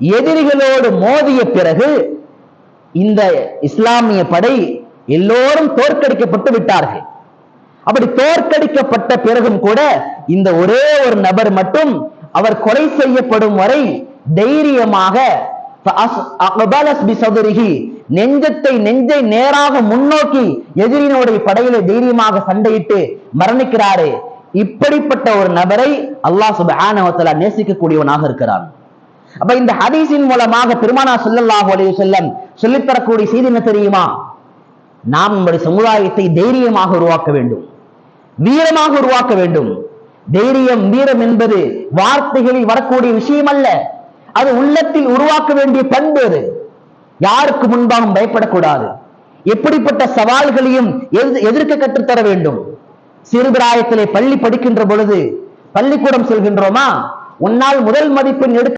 எதிரிகளோடு மோதிய பிறகு இந்த இஸ்லாமிய படை எல்லோரும் தோற்கடிக்கப்பட்டு விட்டார்கள். அப்படி தோற்கடிக்கப்பட்ட பிறகும் கூட இந்த ஒரே ஒரு நபர் மட்டும் அவர் கொலை செய்யப்படும் வரை தைரியமாக நெஞ்சத்தை நெஞ்சை நேராக முன்னோக்கி எதிரினுடைய படையில தைரியமாக சண்டையிட்டு மரணிக்கிறாரு. இப்படிப்பட்ட ஒரு நபரை அல்லாஹ் சுப்ஹானஹு வ நேசிக்கக்கூடியவனாக இருக்கிறான். அப்ப இந்த ஹதீஸின் மூலமாக பெருமானா சொல்லல்லாஹு அலைய செல்லம் சொல்லித் தரக்கூடிய செய்தி என்ன தெரியுமா? நாம் நம்முடைய சமுதாயத்தை தைரியமாக உருவாக்க வேண்டும். வீரமாக உருவாக்க வேண்டும். தைரியம் வீரம் என்பது வார்த்தைகளில் வரக்கூடிய விஷயம் அல்ல. அது உள்ளத்தில் உருவாக்க வேண்டிய பண்பு அது. யாருக்கு முன்பாகவும் பயப்படக்கூடாது. எப்படிப்பட்ட சவால்களையும் எதிர்க்க கற்றுத்தர வேண்டும்? சிறுபிராயத்திலே பள்ளி படிக்கின்ற பொழுது பள்ளிக்கூடம் செல்கின்றோமா? உன்னால் முதல் மதிப்பெண் எடுக்க